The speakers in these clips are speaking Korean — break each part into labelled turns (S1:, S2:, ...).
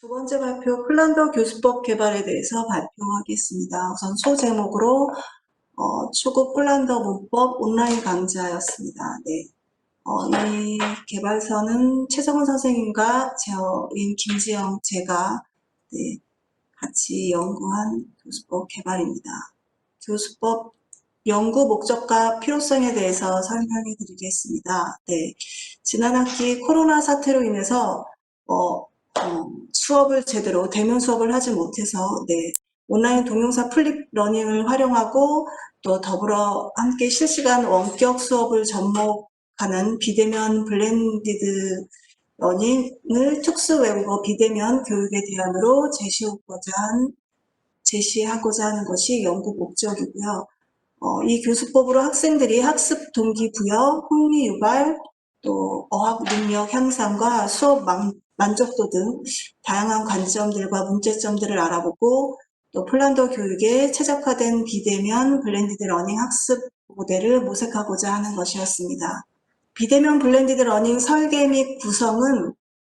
S1: 두 번째 발표 폴란드 교수법 개발에 대해서 발표하겠습니다. 우선 소제목으로 어, 초급 폴란드 문법 온라인 강좌였습니다. 네. 어, 이 개발서는 최정은 선생님과 저인 김지영 제가 네, 같이 연구한 교수법 개발입니다. 교수법 연구 목적과 필요성에 대해서 설명해 드리겠습니다. 네. 지난 학기 코로나 사태로 인해서 어, 어, 수업을 제대로 대면 수업을 하지 못해서 네, 온라인 동영상 플립 러닝을 활용하고 또 더불어 함께 실시간 원격 수업을 접목하는 비대면 블렌디드 러닝을 특수 외국어 비대면 교육의 대안으로 제시하고자 한 제시하고자 하는 것이 연구 목적이고요. 어, 이 교수법으로 학생들이 학습 동기부여, 흥미 유발, 또 어학 능력 향상과 수업 만, 만족도 등 다양한 관점들과 문제점들을 알아보고 또 폴란드 교육에 최적화된 비대면 블렌디드 러닝 학습 모델을 모색하고자 하는 것이었습니다. 비대면 블렌디드 러닝 설계 및 구성은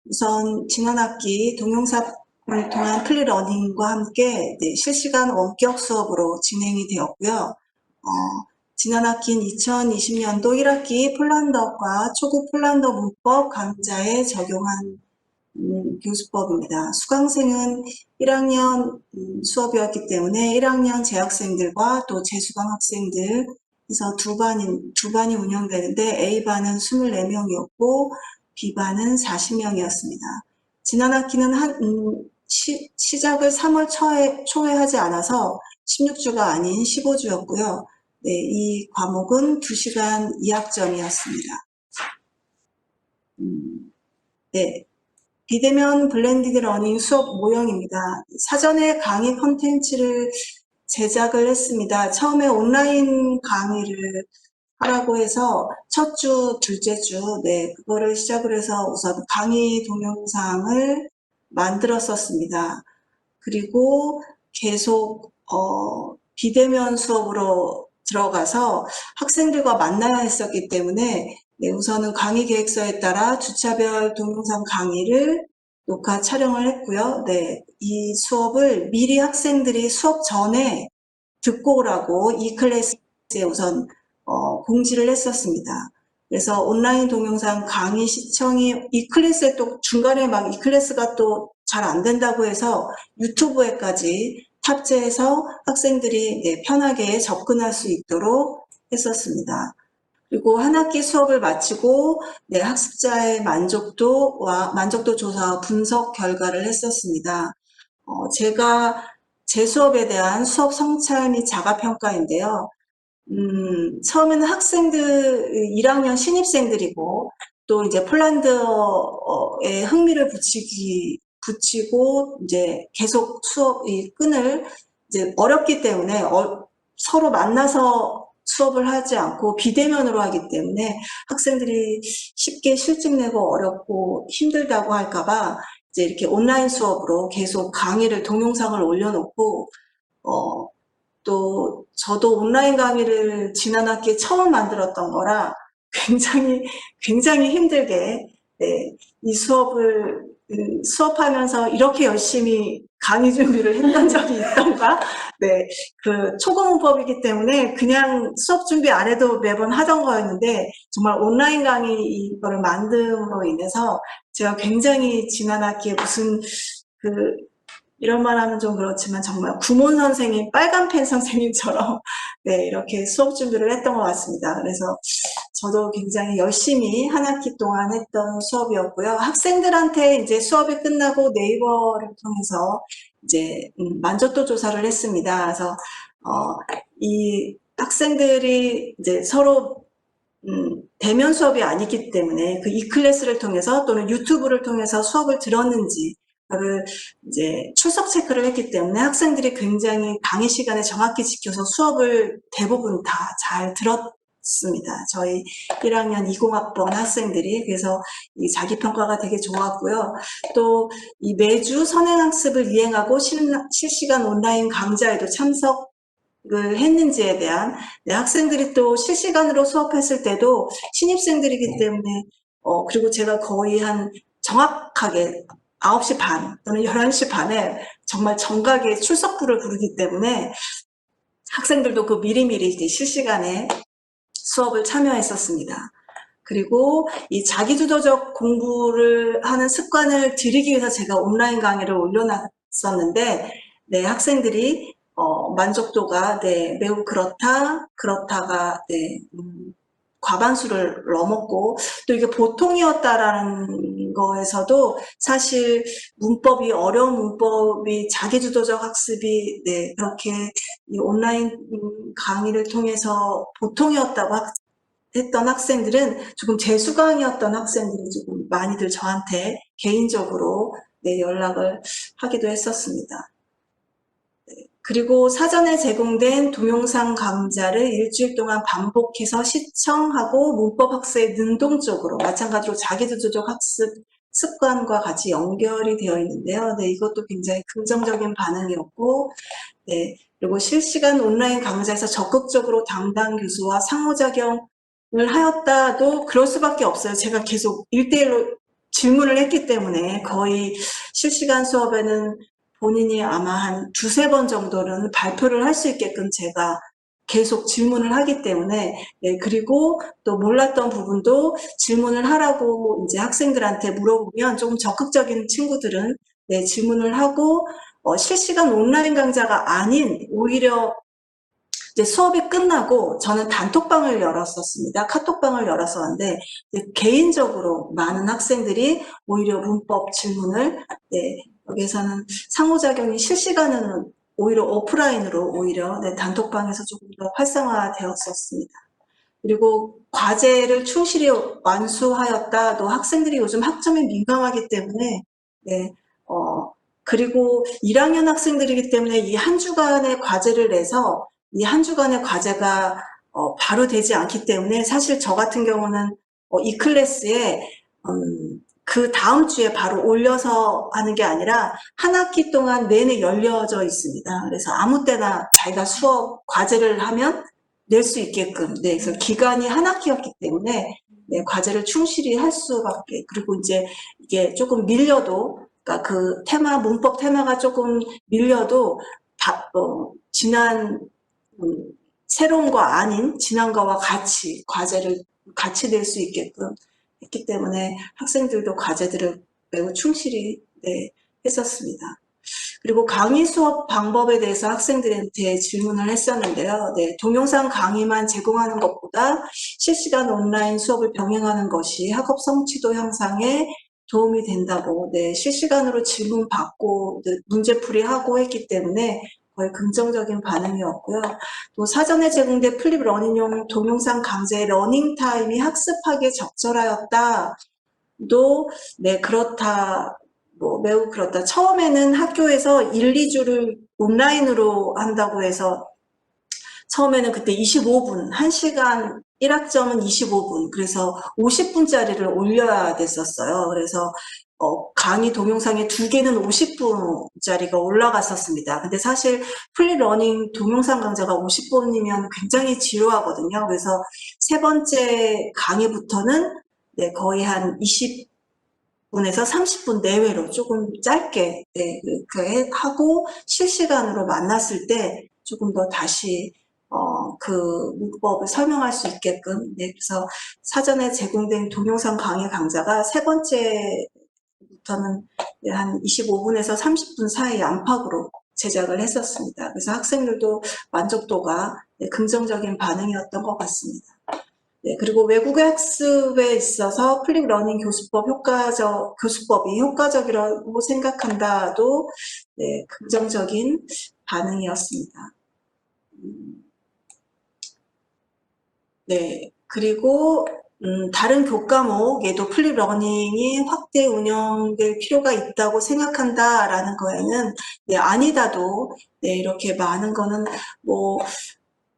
S1: 우선 지난 학기 동영상을 통한 플리 러닝과 함께 네, 실시간 원격 수업으로 진행이 되었고요. 어, 지난 학기인 2020년도 1학기 폴란드어과 초급 폴란드어 문법 강좌에 적용한 음, 교수법입니다. 수강생은 1학년 음, 수업이었기 때문에 1학년 재학생들과 또 재수강 학생들 해서 두 반이, 두 반이 운영되는데 A반은 24명이었고 B반은 40명이었습니다. 지난 학기는 한, 음, 시, 시작을 3월 초에, 초에 하지 않아서 16주가 아닌 15주였고요. 네, 이 과목은 2시간 2학점이었습니다. 음, 네, 비대면 블렌디드 러닝 수업 모형입니다. 사전에 강의 컨텐츠를 제작을 했습니다. 처음에 온라인 강의를 하라고 해서 첫 주, 둘째 주, 네, 그거를 시작을 해서 우선 강의 동영상을 만들었었습니다. 그리고 계속, 어, 비대면 수업으로 들어가서 학생들과 만나야 했었기 때문에 네, 우선은 강의 계획서에 따라 주차별 동영상 강의를 녹화 촬영을 했고요. 네, 이 수업을 미리 학생들이 수업 전에 듣고 오라고 이 클래스에 우선 어, 공지를 했었습니다. 그래서 온라인 동영상 강의 시청이 이 클래스에 또 중간에 막 이 클래스가 또 잘 안 된다고 해서 유튜브에까지 탑재해서 학생들이 네, 편하게 접근할 수 있도록 했었습니다. 그리고 한 학기 수업을 마치고 네, 학습자의 만족도와 만족도 조사 분석 결과를 했었습니다. 어, 제가 제 수업에 대한 수업 성찰 및 자가 평가인데요. 음, 처음에는 학생들 1학년 신입생들이고 또 이제 폴란드어에 흥미를 붙이기 붙이고 이제 계속 수업 이 끈을 이제 어렵기 때문에 어, 서로 만나서 수업을 하지 않고 비대면으로 하기 때문에 학생들이 쉽게 실증 내고 어렵고 힘들다고 할까봐 이제 이렇게 온라인 수업으로 계속 강의를 동영상을 올려놓고 어, 또 저도 온라인 강의를 지난 학기에 처음 만들었던 거라 굉장히 굉장히 힘들게 네, 이 수업을 음, 수업하면서 이렇게 열심히 강의 준비를 했던 적이 있던가? 네, 그 초보문법이기 때문에 그냥 수업 준비 안 해도 매번 하던 거였는데 정말 온라인 강의 이거를 만듦으로 인해서 제가 굉장히 지난 학기에 무슨 그 이런 말 하면 좀 그렇지만 정말 구몬 선생님, 빨간 펜 선생님처럼 네, 이렇게 수업 준비를 했던 것 같습니다. 그래서 저도 굉장히 열심히 한 학기 동안 했던 수업이었고요. 학생들한테 이제 수업이 끝나고 네이버를 통해서 이제 음, 만족도 조사를 했습니다. 그래서 어, 이 학생들이 이제 서로 음, 대면 수업이 아니기 때문에 그 이 클래스를 통해서 또는 유튜브를 통해서 수업을 들었는지 를 이제 출석 체크를 했기 때문에 학생들이 굉장히 강의 시간에 정확히 지켜서 수업을 대부분 다 잘 들었 습니다. 저희 1학년 20학번 학생들이 그래서 이 자기평가가 되게 좋았고요. 또 이 매주 선행학습을 이행하고 실, 실시간 온라인 강좌에도 참석 을 했는지에 대한 네, 학생들이 또 실시간으로 수업했을 때도 신입생들이기 때문에 어, 그리고 제가 거의 한 정확하게 9시 반 또는 11시 반에 정말 정각에 출석부를 부르기 때문에 학생들도 그 미리미리 이제 실시간에 수업을 참여했었습니다. 그리고 이 자기주도적 공부를 하는 습관을 들이기 위해서 제가 온라인 강의를 올려놨었는데, 네, 학생들이, 어, 만족도가, 네, 매우 그렇다, 그렇다가, 네, 음, 과반수를 넘었고, 또 이게 보통이었다라는 거에서도 사실 문법이, 어려운 문법이 자기주도적 학습이, 네, 그렇게 이 온라인 강의를 통해서 보통이었다고 학- 했던 학생들은 조금 재수강이었던 학생들이 조금 많이들 저한테 개인적으로 네, 연락을 하기도 했었습니다. 네, 그리고 사전에 제공된 동영상 강좌를 일주일 동안 반복해서 시청하고 문법 학습에 능동적으로 마찬가지로 자기주도적 학습 습관과 같이 연결이 되어 있는데요. 네, 이것도 굉장히 긍정적인 반응이었고, 네, 그리고 실시간 온라인 강좌에서 적극적으로 담당 교수와 상호작용을 하였다도 그럴 수밖에 없어요. 제가 계속 일대일로 질문을 했기 때문에 거의 실시간 수업에는 본인이 아마 한 두세 번 정도는 발표를 할 수 있게끔 제가 계속 질문을 하기 때문에, 네, 그리고 또 몰랐던 부분도 질문을 하라고 이제 학생들한테 물어보면 조금 적극적인 친구들은 네, 질문을 하고, 어, 실시간 온라인 강좌가 아닌 오히려 이제 수업이 끝나고 저는 단톡방을 열었었습니다. 카톡방을 열었었는데 개인적으로 많은 학생들이 오히려 문법 질문을 네, 여기에서는 상호작용이 실시간은 오히려 오프라인으로 오히려 네, 단톡방에서 조금 더 활성화되었었습니다. 그리고 과제를 충실히 완수하였다. 또 학생들이 요즘 학점에 민감하기 때문에 네, 어, 그리고 1학년 학생들이기 때문에 이 한 주간의 과제를 내서 이 한 주간의 과제가 어, 바로 되지 않기 때문에 사실 저 같은 경우는 어, 이 클래스에 음, 그 다음 주에 바로 올려서 하는 게 아니라 한 학기 동안 내내 열려져 있습니다. 그래서 아무 때나 자기가 수업 과제를 하면 낼 수 있게끔 네, 그래서 기간이 한 학기였기 때문에 네, 과제를 충실히 할 수밖에 그리고 이제 이게 조금 밀려도 그러니까 그 테마 문법 테마가 조금 밀려도 다, 어, 지난 음, 새로운 거 아닌 지난 거와 같이 과제를 같이 낼 수 있게끔 했기 때문에 학생들도 과제들을 매우 충실히 네, 했었습니다. 그리고 강의 수업 방법에 대해서 학생들한테 질문을 했었는데요. 네, 동영상 강의만 제공하는 것보다 실시간 온라인 수업을 병행하는 것이 학업 성취도 향상에 도움이 된다고 네, 실시간으로 질문 받고 네, 문제풀이 하고 했기 때문에 거의 긍정적인 반응이었고요. 또 사전에 제공된 플립 러닝용 동영상 강좌의 러닝 타임이 학습하기에 적절하였다. 도, 네, 그렇다. 뭐, 매우 그렇다. 처음에는 학교에서 1, 2주를 온라인으로 한다고 해서 처음에는 그때 25분, 1시간 1학점은 25분, 그래서 50분짜리를 올려야 됐었어요. 그래서 어, 강의 동영상에 두 개는 50분짜리가 올라갔었습니다. 근데 사실 플리러닝 동영상 강좌가 50분이면 굉장히 지루하거든요. 그래서 세 번째 강의부터는 네, 거의 한 20분에서 30분 내외로 조금 짧게 네, 그렇게 하고 실시간으로 만났을 때 조금 더 다시 어, 그 문법을 설명할 수 있게끔 네, 그래서 사전에 제공된 동영상 강의 강좌가 세 번째 부터는 한 25분에서 30분 사이 안팎으로 제작을 했었습니다. 그래서 학생들도 만족도가 네, 긍정적인 반응이었던 것 같습니다. 네, 그리고 외국의 학습에 있어서 플립 러닝 교수법 효과적, 교수법이 효과적이라고 생각한다도 네, 긍정적인 반응이었습니다. 음, 네, 그리고 음, 다른 교과목에도 플립 러닝이 확대 운영될 필요가 있다고 생각한다라는 거에는 네, 아니다도 네, 이렇게 많은 거는 뭐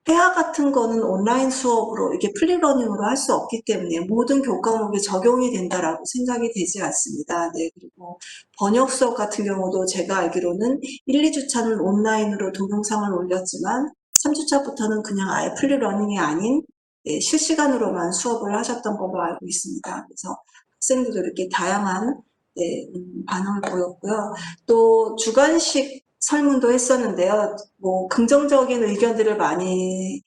S1: 회화 같은 거는 온라인 수업으로 이게 플립 러닝으로 할 수 없기 때문에 모든 교과목에 적용이 된다라고 생각이 되지 않습니다. 네, 그리고 번역 수업 같은 경우도 제가 알기로는 1, 2주차는 온라인으로 동영상을 올렸지만 3주차부터는 그냥 아예 플립 러닝이 아닌 네, 실시간으로만 수업을 하셨던 걸로 알고 있습니다. 그래서 학생들도 이렇게 다양한 네, 음, 반응을 보였고요. 또 주관식 설문도 했었는데요. 뭐 긍정적인 의견들을 많이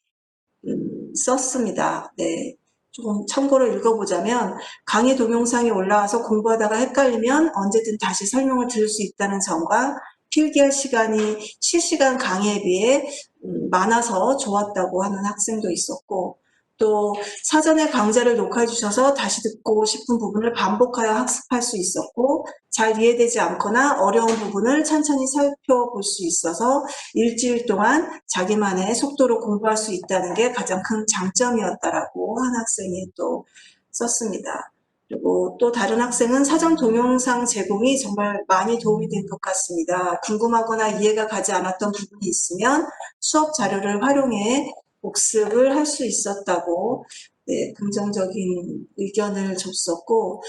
S1: 음, 썼습니다. 네. 조금 참고로 읽어보자면 강의 동영상이 올라와서 공부하다가 헷갈리면 언제든 다시 설명을 들을 수 있다는 점과 필기할 시간이 실시간 강의에 비해 음, 많아서 좋았다고 하는 학생도 있었고 또 사전에 강좌를 녹화해 주셔서 다시 듣고 싶은 부분을 반복하여 학습할 수 있었고 잘 이해되지 않거나 어려운 부분을 천천히 살펴볼 수 있어서 일주일 동안 자기만의 속도로 공부할 수 있다는 게 가장 큰 장점이었다라고 한 학생이 또 썼습니다. 그리고 또 다른 학생은 사전 동영상 제공이 정말 많이 도움이 된 것 같습니다. 궁금하거나 이해가 가지 않았던 부분이 있으면 수업 자료를 활용해 복습을 할 수 있었다고 네, 긍정적인 의견을 줬었고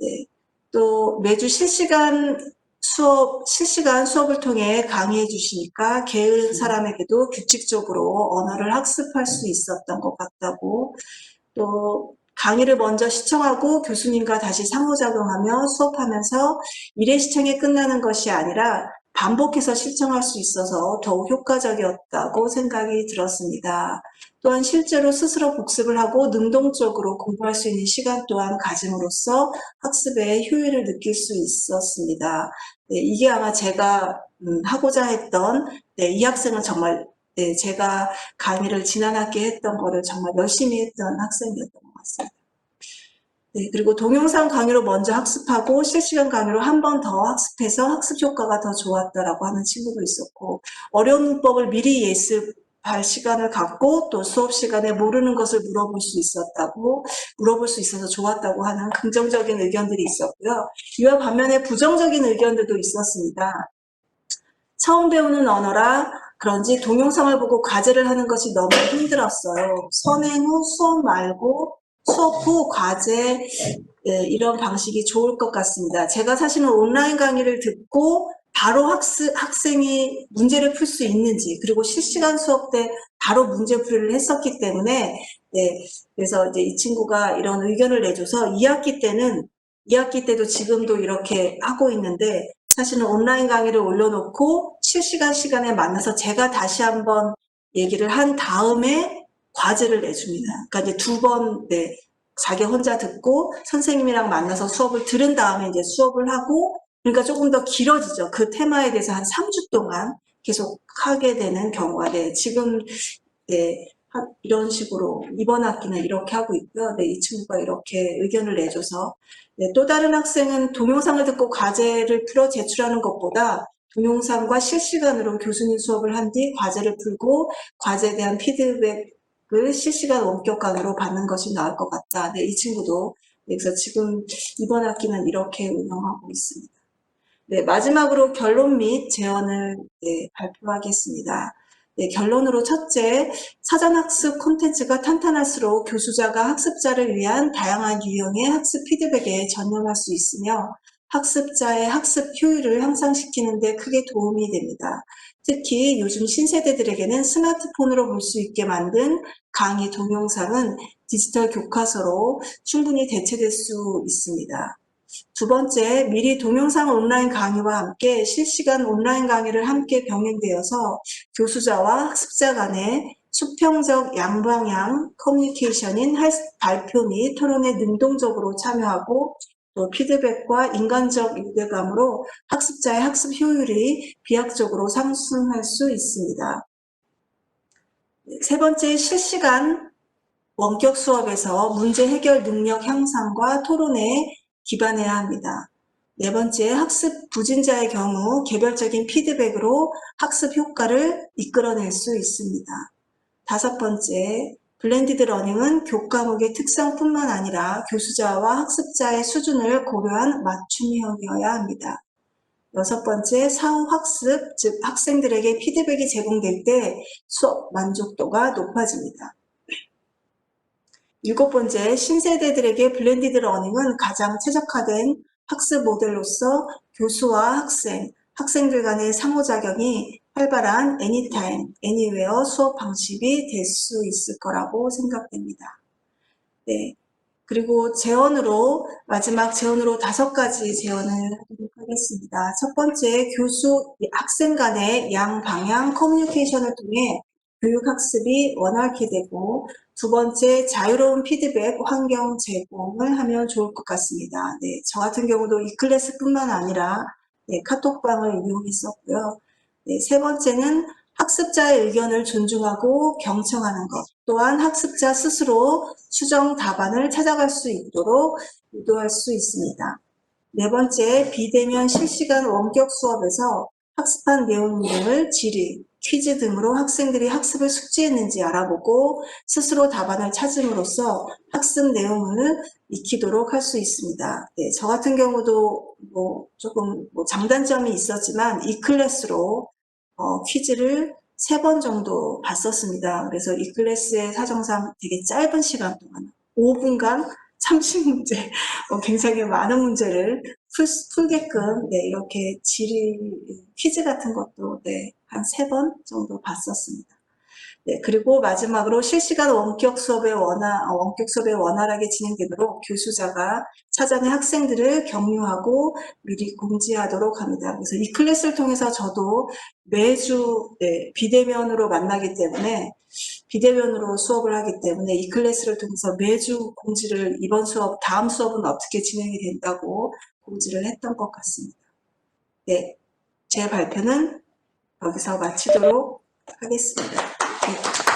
S1: 네, 또 매주 실시간 수업 실시간 수업을 통해 강의해 주시니까 게으른 사람에게도 규칙적으로 언어를 학습할 수 있었던 것 같다고 또 강의를 먼저 시청하고 교수님과 다시 상호작용하며 수업하면서 일회 시청에 끝나는 것이 아니라 반복해서 실천할 수 있어서 더욱 효과적이었다고 생각이 들었습니다. 또한 실제로 스스로 복습을 하고 능동적으로 공부할 수 있는 시간 또한 가짐으로써 학습의 효율을 느낄 수 있었습니다. 네, 이게 아마 제가 음, 하고자 했던 네, 이 학생은 정말 네, 제가 강의를 지난 학기에 했던 거를 정말 열심히 했던 학생이었던 것 같습니다. 네, 그리고 동영상 강의로 먼저 학습하고 실시간 강의로 한 번 더 학습해서 학습 효과가 더 좋았다라고 하는 친구도 있었고 어려운 문법을 미리 예습할 시간을 갖고 또 수업 시간에 모르는 것을 물어볼 수 있었다고 물어볼 수 있어서 좋았다고 하는 긍정적인 의견들이 있었고요. 이와 반면에 부정적인 의견들도 있었습니다. 처음 배우는 언어라 그런지 동영상을 보고 과제를 하는 것이 너무 힘들었어요. 선행 후 수업 말고 수업 후 과제 예, 이런 방식이 좋을 것 같습니다. 제가 사실은 온라인 강의를 듣고 바로 학습, 학생이 문제를 풀 수 있는지 그리고 실시간 수업 때 바로 문제풀이를 했었기 때문에 네, 그래서 이제 이 친구가 이런 의견을 내줘서 2학기 때는 2학기 때도 지금도 이렇게 하고 있는데 사실은 온라인 강의를 올려놓고 실시간 시간에 만나서 제가 다시 한번 얘기를 한 다음에 과제를 내줍니다. 그러니까 이제 두 번, 네, 자기 혼자 듣고 선생님이랑 만나서 수업을 들은 다음에 이제 수업을 하고, 그러니까 조금 더 길어지죠. 그 테마에 대해서 한 3주 동안 계속 하게 되는 경우가, 네, 지금, 네, 하- 이런 식으로 이번 학기는 이렇게 하고 있고요. 네, 이 친구가 이렇게 의견을 내줘서 네, 또 다른 학생은 동영상을 듣고 과제를 풀어 제출하는 것보다 동영상과 실시간으로 교수님 수업을 한 뒤 과제를 풀고 과제에 대한 피드백 을 실시간 원격 강의로 받는 것이 나을 것 같다. 네, 이 친구도 네, 그래서 지금 이번 학기는 이렇게 운영하고 있습니다. 네, 마지막으로 결론 및 제언을 네, 발표하겠습니다. 네, 결론으로 첫째, 사전학습 콘텐츠가 탄탄할수록 교수자가 학습자를 위한 다양한 유형의 학습 피드백에 전념할 수 있으며 학습자의 학습 효율을 향상시키는 데 크게 도움이 됩니다. 특히 요즘 신세대들에게는 스마트폰으로 볼 수 있게 만든 강의 동영상은 디지털 교과서로 충분히 대체될 수 있습니다. 두 번째, 미리 동영상 온라인 강의와 함께 실시간 온라인 강의를 함께 병행되어서 교수자와 학습자 간의 수평적 양방향 커뮤니케이션인 할- 발표 및 토론에 능동적으로 참여하고 또 피드백과 인간적 유대감으로 학습자의 학습 효율이 비약적으로 상승할 수 있습니다. 세 번째, 실시간 원격 수업에서 문제 해결 능력 향상과 토론에 기반해야 합니다. 네 번째, 학습 부진자의 경우 개별적인 피드백으로 학습 효과를 이끌어낼 수 있습니다. 다섯 번째, 블렌디드 러닝은 교과목의 특성뿐만 아니라 교수자와 학습자의 수준을 고려한 맞춤형이어야 합니다. 여섯 번째, 사후 학습, 즉 학생들에게 피드백이 제공될 때 수업 만족도가 높아집니다. 일곱 번째, 신세대들에게 블렌디드 러닝은 가장 최적화된 학습 모델로서 교수와 학생, 학생들 간의 상호작용이 활발한 anytime, anywhere 수업 방식이 될 수 있을 거라고 생각됩니다. 네. 그리고 재원으로 마지막 재원으로 다섯 가지 재원을 하도록 하겠습니다. 첫 번째 교수 학생 간의 양방향 커뮤니케이션을 통해 교육 학습이 원활케 되고 두 번째 자유로운 피드백 환경 제공을 하면 좋을 것 같습니다. 네, 저 같은 경우도 이 클래스뿐만 아니라 네, 카톡방을 이용했었고요. 네, 세 번째는 학습자의 의견을 존중하고 경청하는 것, 또한 학습자 스스로 수정 답안을 찾아갈 수 있도록 유도할 수 있습니다. 네 번째, 비대면 실시간 원격 수업에서 학습한 내용 등을 질의, 퀴즈 등으로 학생들이 학습을 숙지했는지 알아보고 스스로 답안을 찾음으로써 학습 내용을 익히도록 할 수 있습니다. 네, 저 같은 경우도 뭐 조금 뭐 장단점이 있었지만 이 클래스로 어, 퀴즈를 세 번 정도 봤었습니다. 그래서 이 클래스의 사정상 되게 짧은 시간 동안 5분간 30문제, 어, 굉장히 많은 문제를 풀, 풀게끔 네, 이렇게 질의 퀴즈 같은 것도 네, 한 세 번 정도 봤었습니다. 네, 그리고 마지막으로 실시간 원격 수업의 원활, 어, 원격 수업이 원활하게 진행되도록 교수자가 사전에 학생들을 격려하고 미리 공지하도록 합니다. 그래서 이 클래스를 통해서 저도 매주 네, 비대면으로 만나기 때문에 비대면으로 수업을 하기 때문에 이 클래스를 통해서 매주 공지를 이번 수업, 다음 수업은 어떻게 진행이 된다고 공지를 했던 것 같습니다. 네, 제 발표는 여기서 마치도록 하겠습니다. 네.